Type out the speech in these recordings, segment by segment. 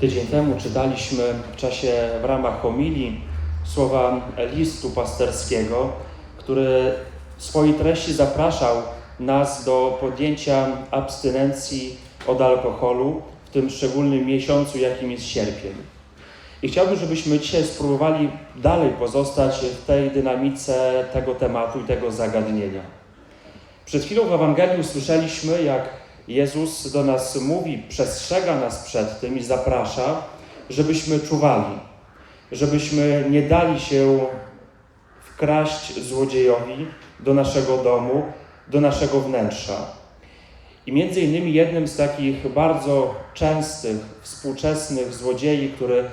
Tydzień temu czytaliśmy w czasie w ramach homilii słowa listu pasterskiego, który w swojej treści zapraszał nas do podjęcia abstynencji od alkoholu w tym szczególnym miesiącu, jakim jest sierpień. I chciałbym, żebyśmy dzisiaj spróbowali dalej pozostać w tej dynamice tego tematu i tego zagadnienia. Przed chwilą w Ewangelii usłyszeliśmy, jak Jezus do nas mówi, przestrzega nas przed tym i zaprasza, żebyśmy czuwali, żebyśmy nie dali się wkraść złodziejowi do naszego domu, do naszego wnętrza. I między innymi jednym z takich bardzo częstych, współczesnych złodziei, który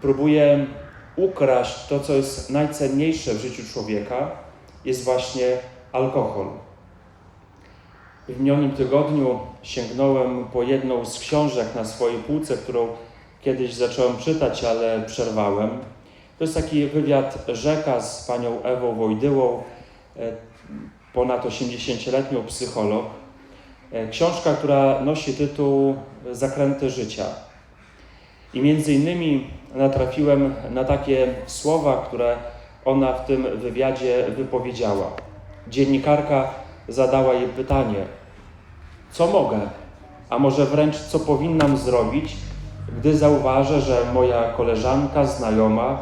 próbuje ukraść to, co jest najcenniejsze w życiu człowieka, jest właśnie alkohol. W minionym tygodniu sięgnąłem po jedną z książek na swojej półce, którą kiedyś zacząłem czytać, ale przerwałem. To jest taki wywiad rzeka z panią Ewą Wojdyłą, e, ponad 80-letnią psycholog. E, Książka, która nosi tytuł Zakręty życia. I między innymi natrafiłem na takie słowa, które ona w tym wywiadzie wypowiedziała. Dziennikarka zadała jej pytanie: Co mogę, a może wręcz co powinnam zrobić, gdy zauważę, że moja koleżanka, znajoma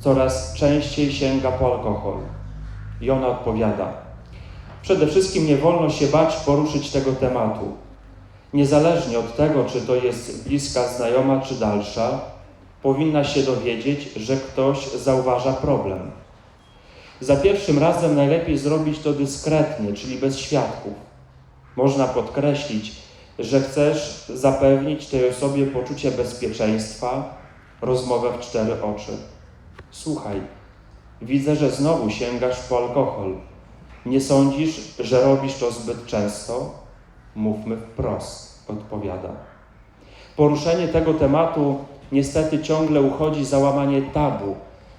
coraz częściej sięga po alkohol? I ona odpowiada: Przede wszystkim nie wolno się bać poruszyć tego tematu. Niezależnie od tego, czy to jest bliska znajoma, czy dalsza, powinna się dowiedzieć, że ktoś zauważa problem. Za pierwszym razem najlepiej zrobić to dyskretnie, czyli bez świadków. Można podkreślić, że chcesz zapewnić tej osobie poczucie bezpieczeństwa, rozmowę w cztery oczy. Słuchaj, widzę, że znowu sięgasz po alkohol. Nie sądzisz, że robisz to zbyt często? Mówmy wprost, odpowiada. Poruszenie tego tematu niestety ciągle uchodzi za łamanie tabu,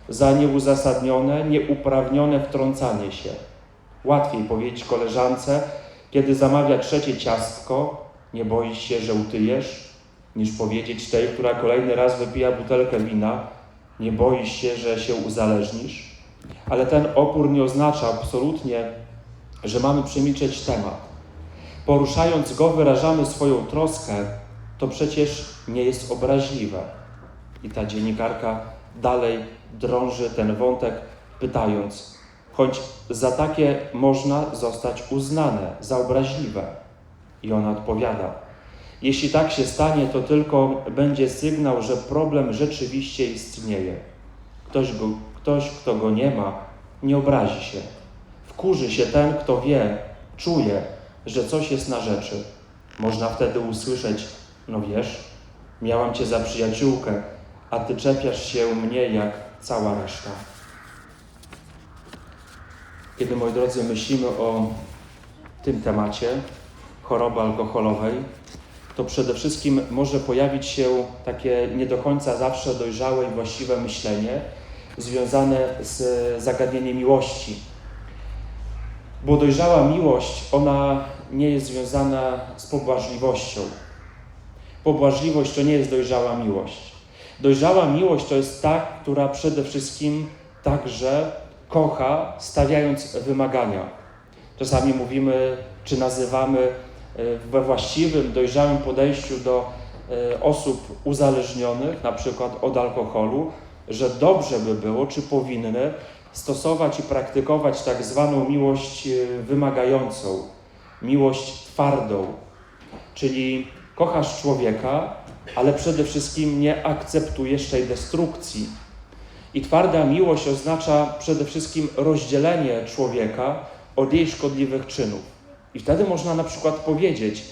za nieuzasadnione, nieuprawnione wtrącanie się. Łatwiej powiedzieć koleżance, kiedy zamawia trzecie ciastko, nie boisz się, że utyjesz, niż powiedzieć tej, która kolejny raz wypija butelkę wina, nie boisz się, że się uzależnisz. Ale ten opór nie oznacza absolutnie, że mamy przemilczeć temat. Poruszając go, wyrażamy swoją troskę, to przecież nie jest obraźliwe. I ta dziennikarka dalej drąży ten wątek, pytając, choć za takie można zostać uznane za obraźliwe. I ona odpowiada: Jeśli tak się stanie, to tylko będzie sygnał, że problem rzeczywiście istnieje. Ktoś, go, ktoś, kto go nie ma, nie obrazi się. Wkurzy się ten, kto wie, czuje, że coś jest na rzeczy. Można wtedy usłyszeć: No wiesz, miałam cię za przyjaciółkę, a ty czepiasz się mnie jak cała reszta. Kiedy, moi drodzy, myślimy o tym temacie choroby alkoholowej, to przede wszystkim może pojawić się takie nie do końca zawsze dojrzałe i właściwe myślenie związane z zagadnieniem miłości. Bo dojrzała miłość, ona nie jest związana z pobłażliwością. Pobłażliwość to nie jest dojrzała miłość. Dojrzała miłość to jest ta, która przede wszystkim także kocha, stawiając wymagania. Czasami mówimy, czy nazywamy e, we właściwym, dojrzałym podejściu do e, osób uzależnionych, na przykład od alkoholu, że dobrze by było, czy powinny stosować i praktykować tak zwaną miłość e, wymagającą, miłość twardą, czyli kochasz człowieka, ale przede wszystkim nie akceptujesz tej destrukcji. I twarda miłość oznacza przede wszystkim rozdzielenie człowieka od jej szkodliwych czynów. I wtedy można na przykład powiedzieć: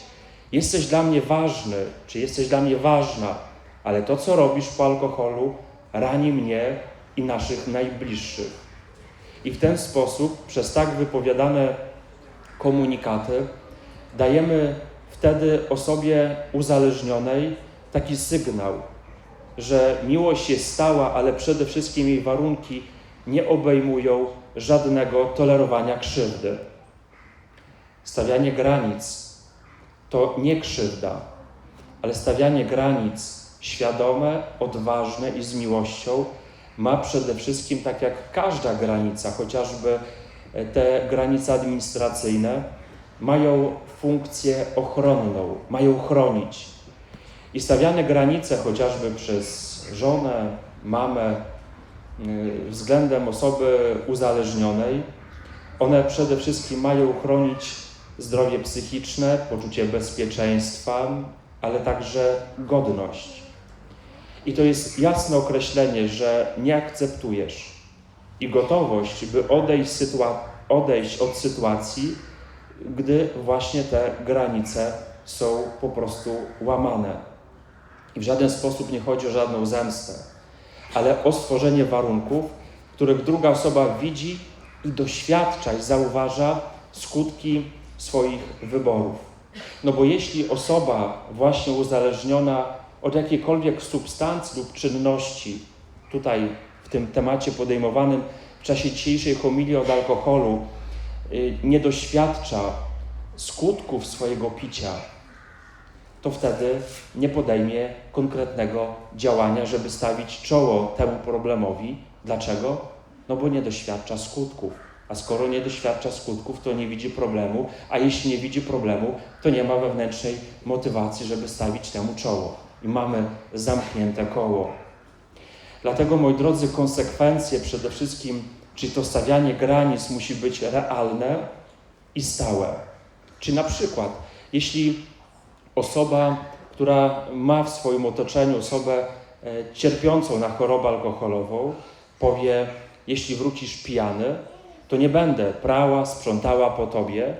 Jesteś dla mnie ważny, czy jesteś dla mnie ważna, ale to, co robisz po alkoholu, rani mnie i naszych najbliższych. I w ten sposób, przez tak wypowiadane komunikaty, dajemy wtedy osobie uzależnionej taki sygnał, że miłość jest stała, ale przede wszystkim jej warunki nie obejmują żadnego tolerowania krzywdy. Stawianie granic to nie krzywda, ale stawianie granic świadome, odważne i z miłością ma przede wszystkim, tak jak każda granica, chociażby e, te granice administracyjne, mają funkcję ochronną, mają chronić. I stawiane granice chociażby przez żonę, mamę, y, względem osoby uzależnionej, one przede wszystkim mają chronić zdrowie psychiczne, poczucie bezpieczeństwa, ale także godność. I to jest jasne określenie, że nie akceptujesz i gotowość, by odejść, sytua- odejść od sytuacji, gdy właśnie te granice są po prostu łamane. I w żaden sposób nie chodzi o żadną zemstę, ale o stworzenie warunków, których druga osoba widzi i doświadcza i zauważa skutki swoich wyborów. No bo jeśli osoba właśnie uzależniona od jakiejkolwiek substancji lub czynności, tutaj w tym temacie podejmowanym w czasie dzisiejszej homilii od alkoholu, y, nie doświadcza skutków swojego picia, to wtedy nie podejmie konkretnego działania, żeby stawić czoło temu problemowi. Dlaczego? No bo nie doświadcza skutków. A skoro nie doświadcza skutków, to nie widzi problemu, a jeśli nie widzi problemu, to nie ma wewnętrznej motywacji, żeby stawić temu czoło. I mamy zamknięte koło. Dlatego, moi drodzy, konsekwencje przede wszystkim, czyli to stawianie granic musi być realne i stałe. Czy na przykład, jeśli osoba, która ma w swoim otoczeniu osobę e, cierpiącą na chorobę alkoholową, powie: Jeśli wrócisz pijany, to nie będę prała, sprzątała po tobie,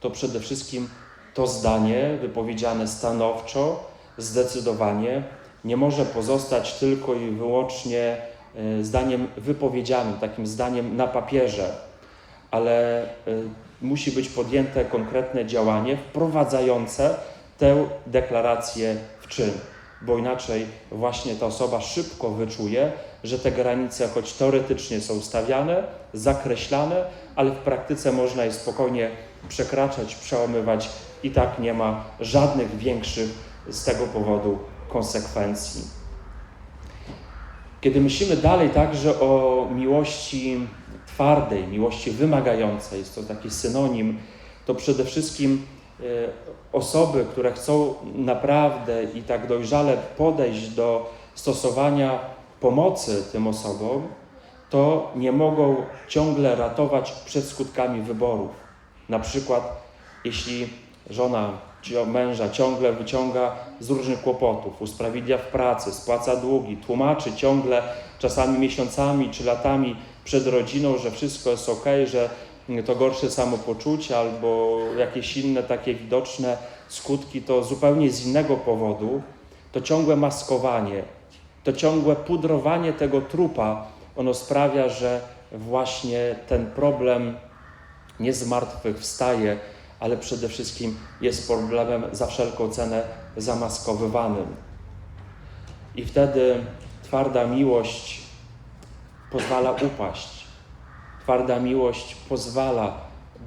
to przede wszystkim to zdanie wypowiedziane stanowczo, zdecydowanie, nie może pozostać tylko i wyłącznie e, zdaniem wypowiedzianym, takim zdaniem na papierze, ale e, musi być podjęte konkretne działanie wprowadzające tę deklarację w czyn, bo inaczej właśnie ta osoba szybko wyczuje, że te granice, choć teoretycznie są stawiane, zakreślane, ale w praktyce można je spokojnie przekraczać, przełamywać i tak nie ma żadnych większych z tego powodu konsekwencji. Kiedy myślimy dalej także o miłości twardej, miłości wymagającej, jest to taki synonim, to przede wszystkim osoby, które chcą naprawdę i tak dojrzale podejść do stosowania pomocy tym osobom, to nie mogą ciągle ratować przed skutkami wyborów. Na przykład, jeśli żona czy męża ciągle wyciąga z różnych kłopotów, usprawiedliwia w pracy, spłaca długi, tłumaczy ciągle, czasami miesiącami czy latami przed rodziną, że wszystko jest ok, że to gorsze samopoczucie albo jakieś inne takie widoczne skutki, to zupełnie z innego powodu, to ciągłe maskowanie, to ciągłe pudrowanie tego trupa, ono sprawia, że właśnie ten problem nie zmartwychwstaje, ale przede wszystkim jest problemem za wszelką cenę zamaskowywanym. I wtedy twarda miłość pozwala upaść. Twarda miłość pozwala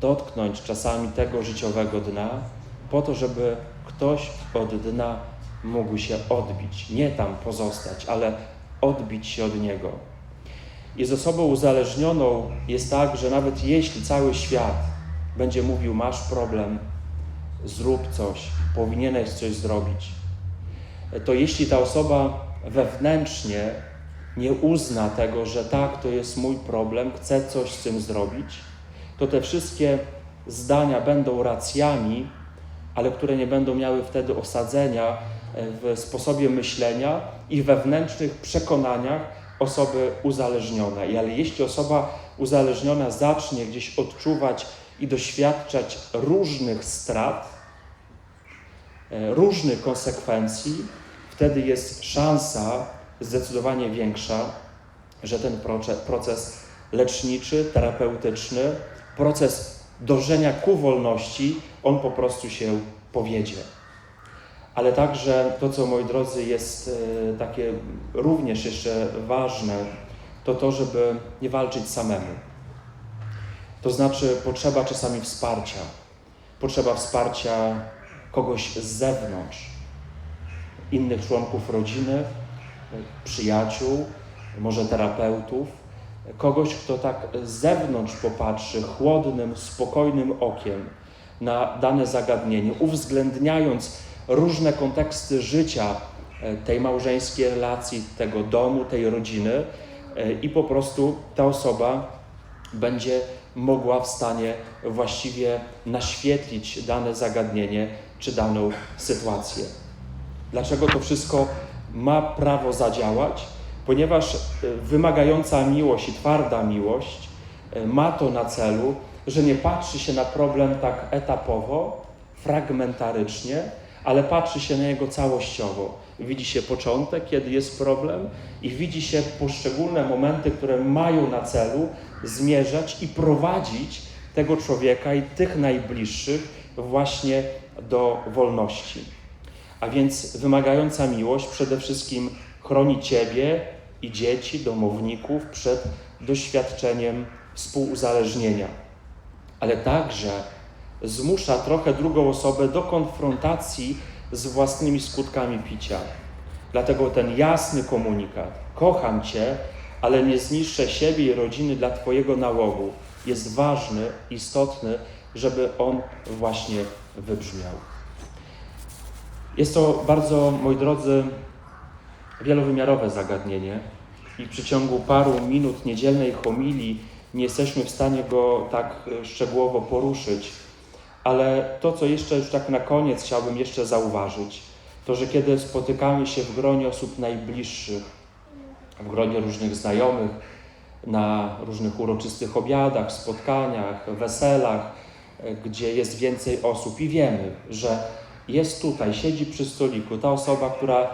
dotknąć czasami tego życiowego dna, po to, żeby ktoś od dna mógł się odbić. Nie tam pozostać, ale odbić się od niego. I z osobą uzależnioną jest tak, że nawet jeśli cały świat będzie mówił: Masz problem, zrób coś, powinieneś coś zrobić, to jeśli ta osoba wewnętrznie nie uzna tego, że tak, to jest mój problem, chcę coś z tym zrobić, to te wszystkie zdania będą racjami, ale które nie będą miały wtedy osadzenia w sposobie myślenia i wewnętrznych przekonaniach osoby uzależnionej. Ale jeśli osoba uzależniona zacznie gdzieś odczuwać i doświadczać różnych strat, e, różnych konsekwencji, wtedy jest szansa zdecydowanie większa, że ten proces leczniczy, terapeutyczny, proces dążenia ku wolności, on po prostu się powiedzie. Ale także to, co moi drodzy jest e, takie również jeszcze ważne, to to, żeby nie walczyć samemu. To znaczy potrzeba czasami wsparcia. Potrzeba wsparcia kogoś z zewnątrz. innych członków rodziny, przyjaciół, może terapeutów, kogoś, kto tak z zewnątrz popatrzy chłodnym, spokojnym okiem na dane zagadnienie, uwzględniając różne konteksty życia e, tej małżeńskiej relacji, tego domu, tej rodziny e, i po prostu ta osoba będzie mogła w stanie właściwie naświetlić dane zagadnienie czy daną sytuację. Dlaczego to wszystko ma prawo zadziałać? Ponieważ e, wymagająca miłość i twarda miłość e, ma to na celu, że nie patrzy się na problem tak etapowo, fragmentarycznie, ale patrzy się na niego całościowo. Widzi się początek, kiedy jest problem, i widzi się poszczególne momenty, które mają na celu zmierzać i prowadzić tego człowieka i tych najbliższych właśnie do wolności. A więc wymagająca miłość przede wszystkim chroni Ciebie i dzieci, domowników przed doświadczeniem współuzależnienia, ale także zmusza trochę drugą osobę do konfrontacji z własnymi skutkami picia. Dlatego ten jasny komunikat: Kocham Cię, ale nie zniszczę siebie i rodziny dla Twojego nałogu, jest ważny, istotny, żeby on właśnie wybrzmiał. Jest to bardzo, moi drodzy, wielowymiarowe zagadnienie i w przeciągu paru minut niedzielnej homilii nie jesteśmy w stanie go tak e, szczegółowo poruszyć. Ale to, co jeszcze już tak na koniec chciałbym jeszcze zauważyć, to, że kiedy spotykamy się w gronie osób najbliższych, w gronie różnych znajomych, na różnych uroczystych obiadach, spotkaniach, weselach, e, gdzie jest więcej osób i wiemy, że jest tutaj, siedzi przy stoliku ta osoba, która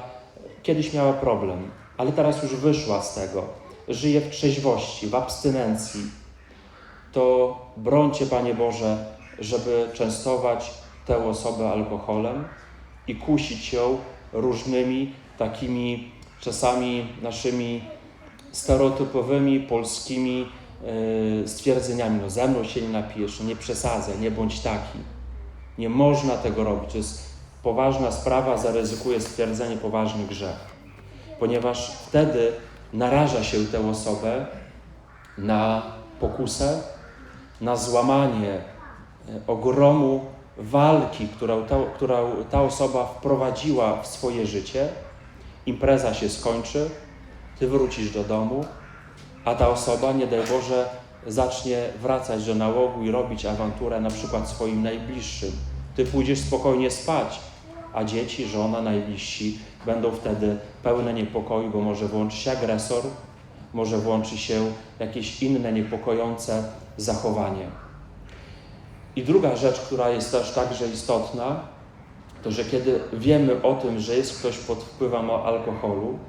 kiedyś miała problem, ale teraz już wyszła z tego, żyje w trzeźwości, w abstynencji, to brońcie, Panie Boże, żeby częstować tę osobę alkoholem i kusić ją różnymi takimi czasami naszymi stereotypowymi polskimi yy, stwierdzeniami. No ze mną się nie napijesz, no nie przesadzaj, nie bądź taki. Nie można tego robić. To jest poważna sprawa, zaryzykuje stwierdzenie poważny grzech. Ponieważ wtedy naraża się tę osobę na pokusę, na złamanie e, ogromu walki, którą ta, którą ta osoba wprowadziła w swoje życie. Impreza się skończy, ty wrócisz do domu, a ta osoba, nie daj Boże, zacznie wracać do nałogu i robić awanturę na przykład swoim najbliższym. Ty pójdziesz spokojnie spać, a dzieci, żona, najbliżsi będą wtedy pełne niepokoju, bo może włączy się agresor, może włączy się jakieś inne niepokojące zachowanie. I druga rzecz, która jest też także istotna, to że kiedy wiemy o tym, że jest ktoś pod wpływem alkoholu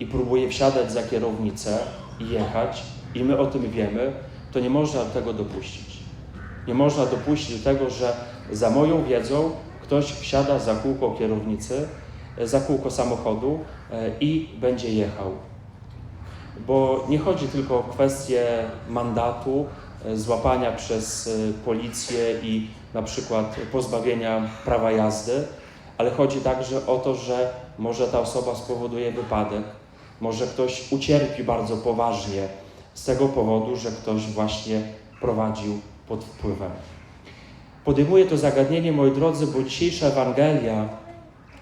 i próbuje wsiadać za kierownicę i jechać, i my o tym wiemy, to nie można tego dopuścić. Nie można dopuścić do tego, że za moją wiedzą ktoś wsiada za kółko kierownicy, za kółko samochodu e, i będzie jechał. Bo nie chodzi tylko o kwestię mandatu, e, złapania przez e, policję i na przykład pozbawienia prawa jazdy, ale chodzi także o to, że może ta osoba spowoduje wypadek, może ktoś ucierpi bardzo poważnie z tego powodu, że ktoś właśnie prowadził pod wpływem. Podejmuję to zagadnienie, moi drodzy, bo dzisiejsza Ewangelia,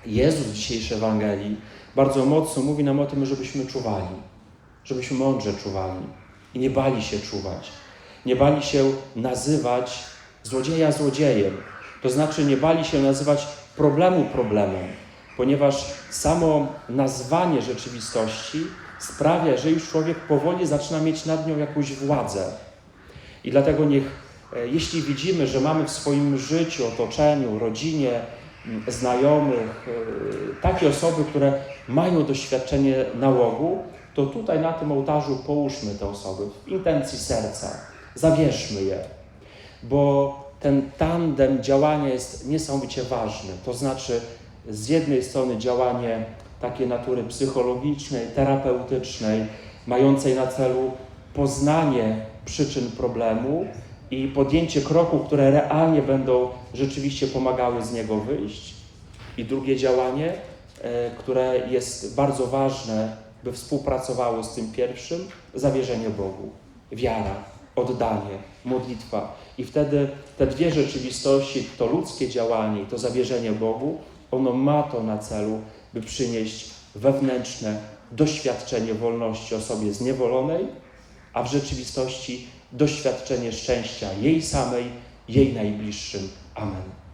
Jezus dzisiejszej Ewangelii bardzo mocno mówi nam o tym, żebyśmy czuwali, żebyśmy mądrze czuwali i nie bali się czuwać. Nie bali się nazywać złodzieja złodziejem. To znaczy nie bali się nazywać problemu problemem, ponieważ samo nazwanie rzeczywistości sprawia, że już człowiek powoli zaczyna mieć nad nią jakąś władzę. I dlatego niech E, jeśli widzimy, że mamy w swoim życiu, otoczeniu, rodzinie, znajomych, e, takie osoby, które mają doświadczenie nałogu, to tutaj na tym ołtarzu połóżmy te osoby w intencji serca, zabierzmy je, bo ten tandem działania jest niesamowicie ważny. To znaczy, z jednej strony działanie takiej natury psychologicznej, terapeutycznej, mającej na celu poznanie przyczyn problemu, i podjęcie kroków, które realnie będą rzeczywiście pomagały z niego wyjść. I drugie działanie, e, które jest bardzo ważne, by współpracowało z tym pierwszym, zawierzenie Bogu, wiara, oddanie, modlitwa. I wtedy te dwie rzeczywistości, to ludzkie działanie i to zawierzenie Bogu, ono ma to na celu, by przynieść wewnętrzne doświadczenie wolności osobie zniewolonej, a w rzeczywistości doświadczenie szczęścia jej samej, jej najbliższym. Amen.